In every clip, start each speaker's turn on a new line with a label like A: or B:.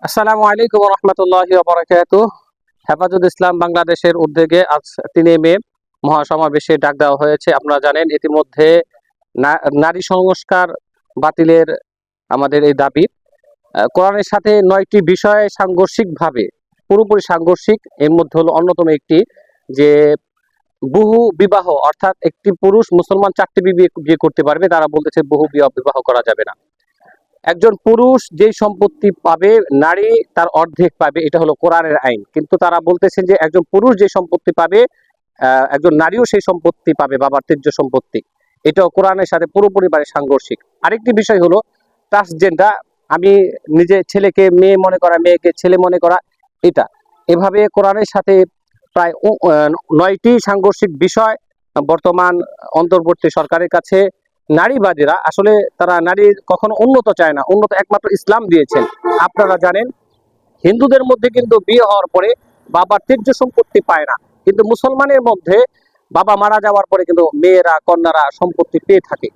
A: আসসালামু আলাইকুম রহমতুল্লাহ বরাকাত হেফাজত ইসলাম বাংলাদেশের উদ্যোগে আজ তিনে মে মহাসমাবেশে ডাক দেওয়া হয়েছে। আপনারা জানেন, ইতিমধ্যে নারী সংস্কার বাতিলের আমাদের এই দাবি। কোরআনের সাথে নয়টি বিষয়ে সাংঘর্ষিকভাবে, পুরোপুরি সাংঘর্ষিক, এর মধ্যে হলো অন্যতম একটি যে বহু বিবাহ, অর্থাৎ একটি পুরুষ মুসলমান চারটি বিয়ে করতে পারবে, তারা বলতেছে বহু বিবাহ করা যাবে না। একজন পুরুষ যেই সম্পত্তি পাবে, নারী তার অর্ধেক পাবে, এটা হলো কোরআনের আইন। কিন্তু তারা বলতেছেন যে একজন পুরুষ যে সম্পত্তি পাবে একজন নারীও সেই সম্পত্তি পাবে বাবার ত্যায্য সম্পত্তি। এটাও কোরআনের সাথে পুরোপুরিভাবে সাংঘর্ষিক। আরেকটি বিষয় হলো ট্রান্সজেন্ডার আমি নিজে ছেলেকে, মেয়ে মনে করা, মেয়েকে ছেলে মনে করা, এটা। এভাবে কোরআনের সাথে প্রায় নয়টি সাংঘর্ষিক বিষয় বর্তমান অন্তর্বর্তী সরকারের কাছে নারীবাদীরা, আসলে তারা নারী কখনো উন্নত চায় না, উন্নত একমাত্র ইসলাম দিয়েছেন। আপনারা জানেন, হিন্দুদের মধ্যে কিন্তু বিয়ে হওয়ার পরে বাবার ত্যায্য সম্পত্তি পায় না। কিন্তু মুসলমানের মধ্যে বাবা মারা যাওয়ার পরে কিন্তু মেয়েরা, কন্যারা সম্পত্তি পেয়ে থাকে।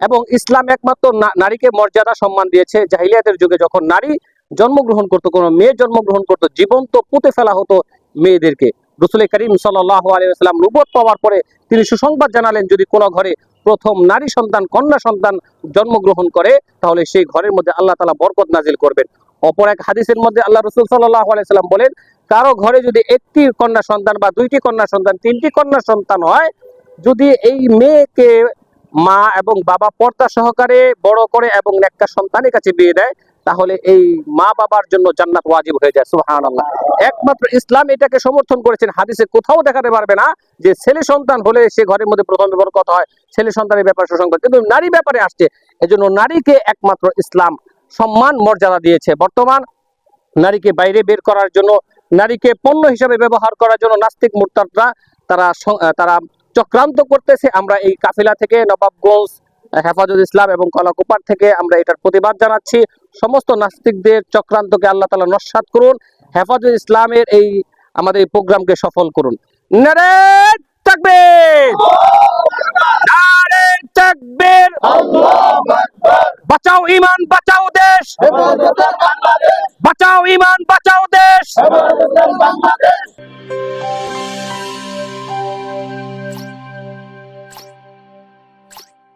A: এবং ইসলাম একমাত্র নারীকে মর্যাদা সম্মান দিয়েছে। জাহিলিয়াতের যুগে যখন নারী জন্মগ্রহণ করতো, কোনো মেয়ে জন্মগ্রহণ করতো, জীবন্ত পুঁতে ফেলা হতো মেয়েদেরকে। রসুল করিম সাল্লাহ আলিয়াল্লাম রুবত পাওয়ার পরে তিনি সুসংবাদ জানালেন, যদি কোনো ঘরে প্রথম নারী সন্তান, কন্যা সন্তান জন্মগ্রহণ করে, তাহলে সেই ঘরের মধ্যে আল্লাহ তালা বরকত নাজিল করবেন। অপর এক হাদিসের মধ্যে আল্লাহ রসুল আলাইসাল্লাম বলেন, কারও ঘরে যদি একটি কন্যা সন্তান বা দুইটি কন্যা সন্তান, তিনটি কন্যা সন্তান হয়, যদি এই মেয়েকে মা এবং বাবা পর্দা সহকারে বড় করে এবং একটা সন্তানের কাছে বিয়ে দেয় তাহলে এই মা বাবার জন্য জান্নাত ওয়াজিব হয়ে যায় সুহান আল্লাহ একমাত্র ইসলাম এটাকে সমর্থন করেছেন, হাদিসে কোথাও দেখাতে পারবে না যে ছেলে সন্তান হলে সে ঘরের মধ্যে প্রথম বরকত হয়, ছেলে সন্তানের ব্যাপার সুসংবাদ। কিন্তু নারী ব্যাপারে আসছে, এজন্য নারীকে একমাত্র ইসলাম সম্মান, মর্যাদা দিয়েছে। বর্তমান নারীকে বাইরে বের করার জন্য, নারীকে পণ্য হিসাবে ব্যবহার করার জন্য নাস্তিক মুরতাদরা তারা তারা চক্রান্ত করতেছে। আমরা এই কাফিলা থেকে নবাবগঞ্জ হেফাজত ইসলাম এবং কলাকুপার থেকে আমরা এটার প্রতিবাদ জানাচ্ছি। সমস্ত নাস্তিকদের চক্রান্তকে আল্লাহ তালা নস্বাত করুন, হেফাজত ইসলামের এই আমাদের এই প্রোগ্রামকে সফল করুন। নারে বাঁচাও ইমান বাঁচাও দেশ! বাঁচাও ইমান বাঁচাও দেশ!